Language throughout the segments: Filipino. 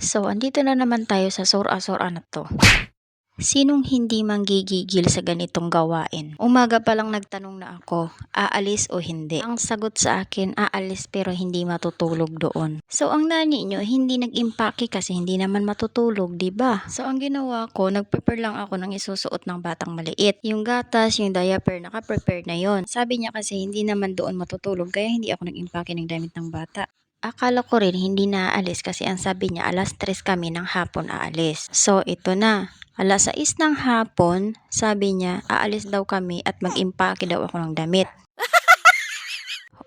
So, andito na naman tayo sa sura-sura na to. Sinong hindi manggigigil sa ganitong gawain? Umaga pa lang nagtanong na ako, aalis o hindi? Ang sagot sa akin, aalis pero hindi matutulog doon. So, ang nani nyo, hindi nag-impake kasi hindi naman matutulog, di ba? So, ang ginawa ko, nag-prepare lang ako ng isusuot ng batang maliit. Yung gatas, yung diaper, naka-prepare na yon. Sabi niya kasi hindi naman doon matutulog, kaya hindi ako nag-impake ng damit ng bata. Akala ko rin hindi na aalis kasi ang sabi niya alas 3 kami ng hapon aalis. So ito na. Alas 6 ng hapon, sabi niya aalis daw kami at mag-impake daw ako ng damit.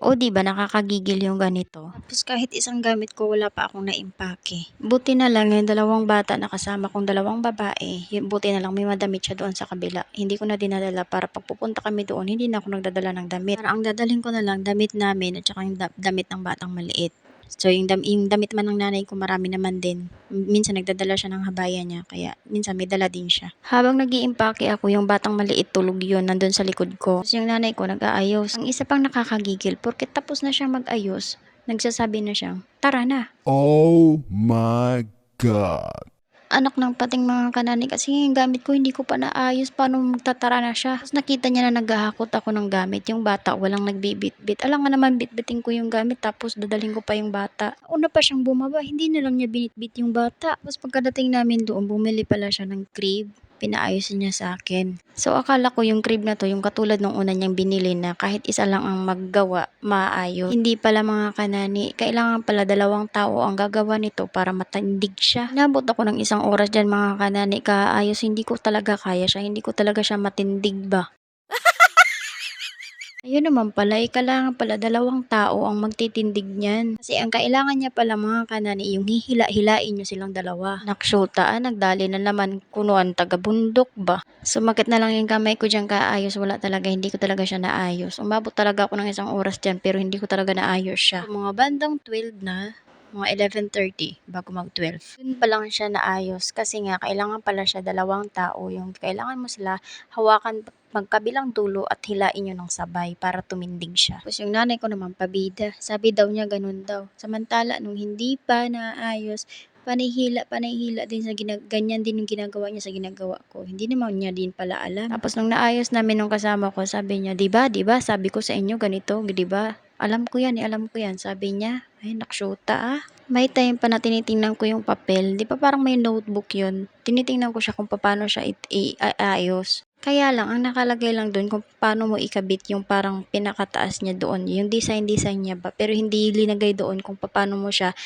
O di ba nakakagigil yung ganito? Tapos kahit isang gamit ko wala pa akong naimpake. Buti na lang yung dalawang bata na kasama kong dalawang babae, buti na lang may madamit siya doon sa kabila. Hindi ko na dinadala para pag pupunta kami doon, hindi na ako nagdadala ng damit. Para ang dadalhin ko na lang damit namin at saka yung da- damit ng batang maliit. So, yung, dam- yung damit man ng nanay ko, marami naman din. Minsan nagdadala siya ng habaya niya, kaya minsan may dala din siya. Habang nag iimpake ako, yung batang maliit tulog yun, nandun sa likod ko. Tapos yung nanay ko nag-aayos. Ang isa pang nakakagigil, porque tapos na siyang mag-ayos, nagsasabi na siyang, tara na. Oh my god. Anak ng pating mga kanani kasi yung gamit ko hindi ko pa naayos paano magtatara na siya. Tapos nakita niya na naghahakot ako ng gamit. Yung bata walang nagbibit-bit. Alam nga naman bitbitin ko yung gamit tapos dadalhin ko pa yung bata. Una pa siyang bumaba, hindi na lang niya binitbit yung bata. Tapos pagkadating namin doon, bumili pala siya ng crib. Pinaayos niya sa akin. So akala ko yung crib na to, yung katulad ng una niyang binili na kahit isa lang ang maggawa, maayos. Hindi pala mga kanani, kailangan pala dalawang tao ang gagawa nito para matindig siya. Nabot ako ng isang oras dyan mga kanani, kaayos, hindi ko talaga kaya siya, hindi ko talaga siya matindig ba. Ayun naman pala, eh, kailangan pala dalawang tao ang magtitindig niyan. Kasi ang kailangan niya pala mga kanani, yung hihila-hilain niyo silang dalawa. Naksyuta, ah, nagdali na naman kunuan taga bundok ba. Sumakit na lang yung kamay ko dyan kaayos, wala talaga, hindi ko talaga siya naayos. Umabot talaga ako ng isang oras dyan, pero hindi ko talaga naayos siya. Mga bandang 12 na, mga 11.30 bago mag-12. Yun pa lang siya naayos kasi nga kailangan pala siya dalawang tao. Yung kailangan mo sila hawakan magkabilang dulo at hilain nyo ng sabay para tumindig siya. Tapos yung nanay ko naman pabida. Sabi daw niya ganun daw. Samantala nung hindi pa naayos, panihila, panihila din sa ginag ganyan din yung ginagawa niya sa ginagawa ko. Hindi naman niya din pala alam. Tapos nung naayos namin nung kasama ko, sabi niya, "Di ba? Di ba? Sabi ko sa inyo ganito, 'di ba? Alam ko 'yan, eh, alam ko 'yan." Sabi niya. Ay, naksyuta ah. May time pa na tinitingnan ko yung papel. Di ba parang may notebook yun? Tinitingnan ko siya kung paano siya it- iayos. Kaya lang, ang nakalagay lang doon kung paano mo ikabit yung parang pinakataas niya doon. Yung design-design niya ba. Pero hindi linagay doon kung paano mo siya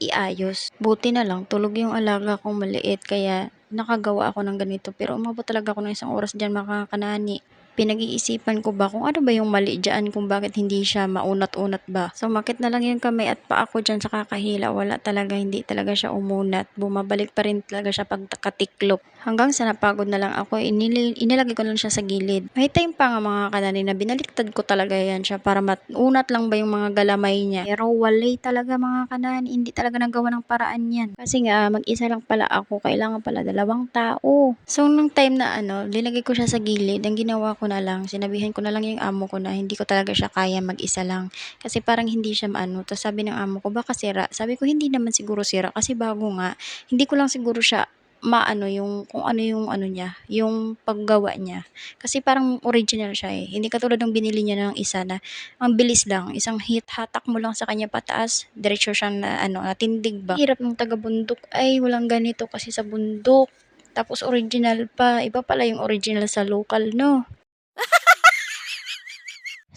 iayos. Buti na lang, tulog yung alaga kong maliit. Kaya nakagawa ako ng ganito. Pero umabot talaga ako ng isang oras dyan makakanani. Pinag-iisipan ko ba kung ano ba yung mali dyan, kung bakit hindi siya maunat-unat ba. So, makit na lang yung kamay at pa ako dyan sa kakahila. Wala talaga, hindi talaga siya umunat. Bumabalik pa rin talaga siya pag katiklop. Hanggang sa napagod na lang ako, inili, inilagay ko lang siya sa gilid. May time pa nga mga kanani na binaliktad ko talaga yan siya para maunat lang ba yung mga galamay niya. Pero walay talaga mga kanani, hindi talaga nagawa ng paraan yan. Kasi nga, mag-isa lang pala ako, kailangan pala dalawang tao. So, nung time na ano, linagay ko siya sa gilid, ang ginawa ko na lang, sinabihan ko na lang yung amo ko na hindi ko talaga siya kaya mag-isa lang. Kasi parang hindi siya maano. Tapos sabi ng amo ko, baka sira. Sabi ko, hindi naman siguro sira kasi bago nga. Hindi ko lang siguro siya maano yung kung ano yung ano niya, yung paggawa niya. Kasi parang original siya eh. Hindi katulad ng binili niya ng isa na ang bilis lang, isang hit hatak mo lang sa kanya pataas, diretso siyang na ano, natindig ba. Hirap ng taga bundok ay walang ganito kasi sa bundok. Tapos original pa, iba pala yung original sa local, no?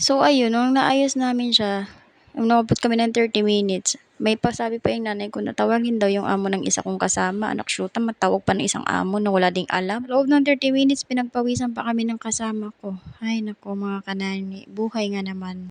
So ayun, nung naayos namin siya, nung nakabot kami ng 30 minutes, may pasabi pa yung nanay ko na tawagin daw yung amo ng isa kong kasama. Anak shoota, matawag pa ng isang amo na wala ding alam. Loob ng 30 minutes, pinagpawisan pa kami ng kasama ko. Ay nako mga kanani, buhay nga naman.